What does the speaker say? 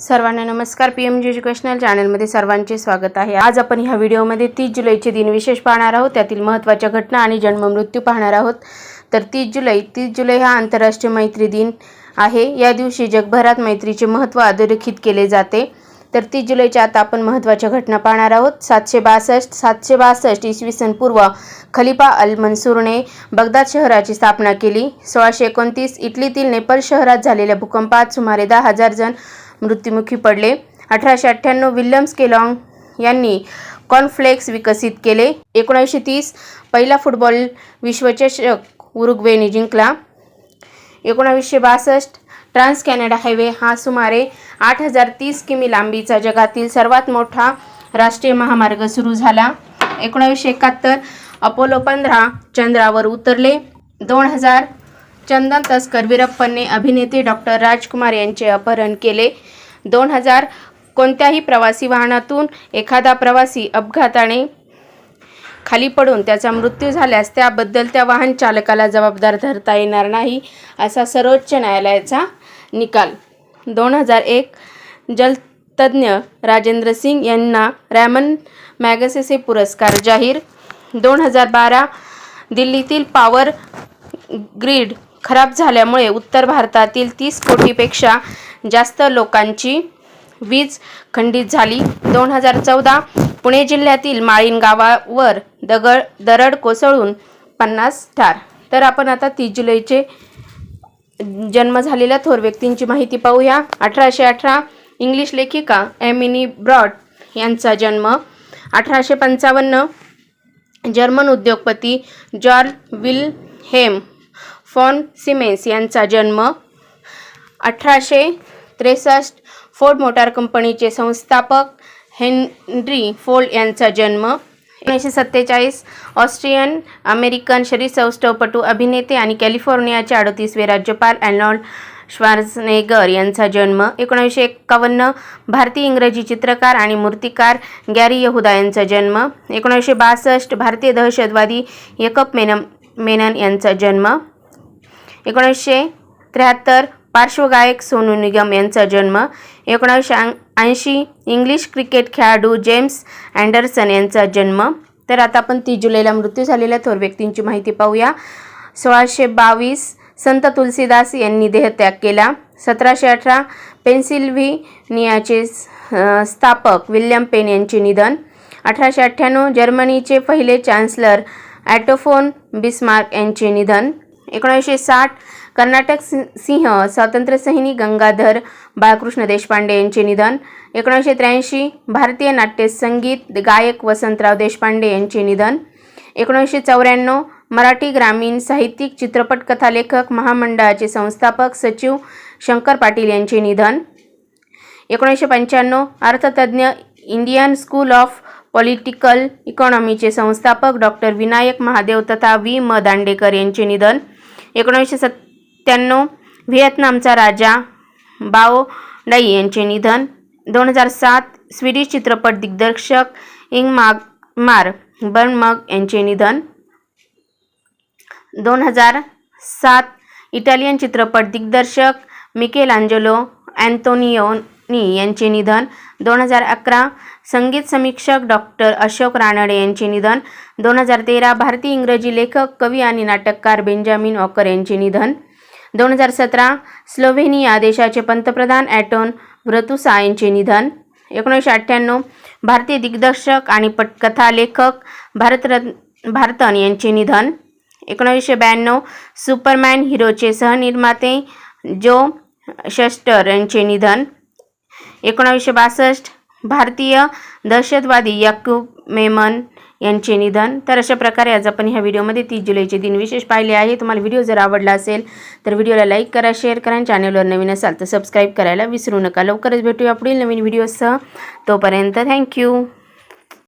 सर्वांना नमस्कार. P M G educational चॅनलमध्ये सर्वांचे स्वागत आहे. आज आपण ह्या व्हिडिओमध्ये तीस जुलैचे दिन विशेष पाहणार आहोत. त्यातील महत्त्वाच्या घटना आणि जन्ममृत्यू पाहणार आहोत. तर तीस जुलै तीस जुलै हा आंतरराष्ट्रीय मैत्री दिन आहे. या दिवशी जगभरात मैत्रीचे महत्त्व अधोरेखित केले जाते. तर तीस जुलैच्या आता आपण महत्त्वाच्या घटना पाहणार आहोत. सातशे बासष्ट सातशे बासष्ट इसवी सन पूर्व खलिफा अल मनसूरने बगदाद शहराची स्थापना केली. सोळाशे एकोणतीस इटलीतील नेपल शहरात झालेल्या भूकंपात सुमारे दहा हजार जण मृत्युमुखी पडले. अठराशे अठ्ठ्याण्णव विल्यम्स केलॉंग यांनी कॉर्नफ्लेक्स विकसित केले. एकोणीसशे तीस पहिला फुटबॉल विश्वचषक उरुग्वेने जिंकला. एकोणावीसशे बासष्ट ट्रान्स कॅनडा हायवे हा सुमारे आठ हजार तीस किमी लांबीचा जगातील सर्वात मोठा राष्ट्रीय महामार्ग सुरू झाला. एकोणावीसशे एकाहत्तर अपोलो पंधरा चंद्रावर उतरले. दोन हजार चंदन तस्कर वीरप्पनने अभिनेते डॉक्टर राजकुमार यांचे अपहरण केले. दोन हजार कोणत्याही प्रवासी वाहनातून एखादा प्रवासी अपघाताने खाली पडून त्याचा मृत्यू झाल्यास त्याबद्दल त्या वाहन चालकाला जबाबदार धरता येणार नाही असा सर्वोच्च न्यायालयाचा निकाल. दोन हजार एक जलतज्ञ राजेंद्र सिंग यांना रॅमन मॅगसेसे पुरस्कार जाहीर. दोन हजार बारा दिल्लीतील पॉवर ग्रीड खराब झाल्यामुळे उत्तर भारतातील तीस कोटीपेक्षा जास्त लोकांची वीज खंडित झाली. दोन हजार चौदा पुणे जिल्ह्यातील माळीण गावावर दगड दरड कोसळून पन्नास ठार. तर आपण आता तीस जुलैचे जन्म झालेल्या थोर व्यक्तींची माहिती पाहूया. अठराशे अठरा इंग्लिश लेखिका एमिनी ब्रॉड यांचा जन्म. अठराशे पंचावन्न जर्मन उद्योगपती जॉर्ज विलहेम फॉन सिमेन्स यांचा जन्म अठराशे त्रेसष्ट फोर्ड मोटार कंपनीचे संस्थापक हेनरी फोल्ड यांचा जन्म एकोणीसशे सत्तेचाळीस ऑस्ट्रियन अमेरिकन शरीरसौष्ठवपटू अभिनेते आणि कॅलिफोर्नियाचे अडतीसवे राज्यपाल अॅनॉल्ड श्वार्झनेगर यांचा जन्म एकोणीसशे एक्कावन्न भारतीय इंग्रजी चित्रकार आणि मूर्तिकार गॅरी यहुदा यांचा जन्म एकोणीसशे बासष्ट भारतीय दहशतवादी यकप मेनम मेनन यांचा जन्म एकोणीसशे त्र्याहत्तर पार्श्वगायक सोनू निगम यांचा जन्म एकोणीसशे ऐंशी इंग्लिश क्रिकेट खेळाडू जेम्स अँडरसन यांचा जन्म. तर आता आपण तीस जुलैला मृत्यू झालेल्या थोर व्यक्तींची माहिती पाहूया. सोळाशे बावीस संत तुलसीदास यांनी देहत्याग केला. सतराशे अठरा पेन्सिल्व्हिनियाचे स्थापक विल्यम पेन यांचे निधन. अठराशे अठ्ठ्याण्णव जर्मनीचे पहिले चान्सलर ॲटोफोन बिस्मार्क यांचे निधन. एकोणीसशे साठ कर्नाटक सि सिंह स्वातंत्र्यसैनिक गंगाधर बाळकृष्ण देशपांडे यांचे निधन. एकोणीसशे त्र्याऐंशी भारतीय नाट्य संगीत गायक वसंतराव देशपांडे यांचे निधन. एकोणीसशे चौऱ्याण्णव मराठी ग्रामीण साहित्यिक चित्रपट कथालेखक महामंडळाचे संस्थापक सचिव शंकर पाटील यांचे निधन. एकोणीसशे पंच्याण्णव अर्थतज्ज्ञ इंडियन स्कूल ऑफ पॉलिटिकल इकॉनॉमीचे संस्थापक डॉक्टर विनायक महादेव तथा व्ही. म. दांडेकर यांचे निधन. एकोणीसशे सत्त्याण्णव व्हिएतनामचा राजा बाओ डाई यांचे निधन. दोन हजार सात स्वीडिश चित्रपट दिग्दर्शक इंग माग मार बर्नमग यांचे निधन. दोन हजार सात इटालियन चित्रपट दिग्दर्शक मिकेलांजेलो अँतोनियोनी यांचे निधन. दोन हजार अकरा संगीत समीक्षक डॉक्टर अशोक रानडे यांचे निधन. दोन हजार तेरा भारतीय इंग्रजी लेखक कवी आणि नाटककार बेंजामिन ऑकर यांचे निधन. दोन हजार सतरा स्लोव्हेनिया देशाचे पंतप्रधान ॲटोन व्रतुसा यांचे निधन. एकोणीसशे अठ्ठ्याण्णव भारतीय दिग्दर्शक आणि पटकथा लेखक भारतरत्न भारतन यांचे निधन. एकोणीसशे ब्याण्णव सुपरमॅन हिरोचे सहनिर्माते जो शस्टर यांचे निधन. एकोणावीसशे बासष्ट भारतीय दहशतवादी याकूब मेमन यांचे निधन. तर अशा प्रकारे आज आपण ह्या व्हिडिओमध्ये तीस जुलैचे दिन विशेष पाहिले आहे. तुम्हाला व्हिडिओ जर आवडला असेल तर व्हिडिओला लाईक करा शेअर करा आणि चॅनलवर नवीन असाल तर सबस्क्राईब करायला विसरू नका. लवकरच भेटूया पुढील नवीन व्हिडिओसह. तोपर्यंत थँक्यू.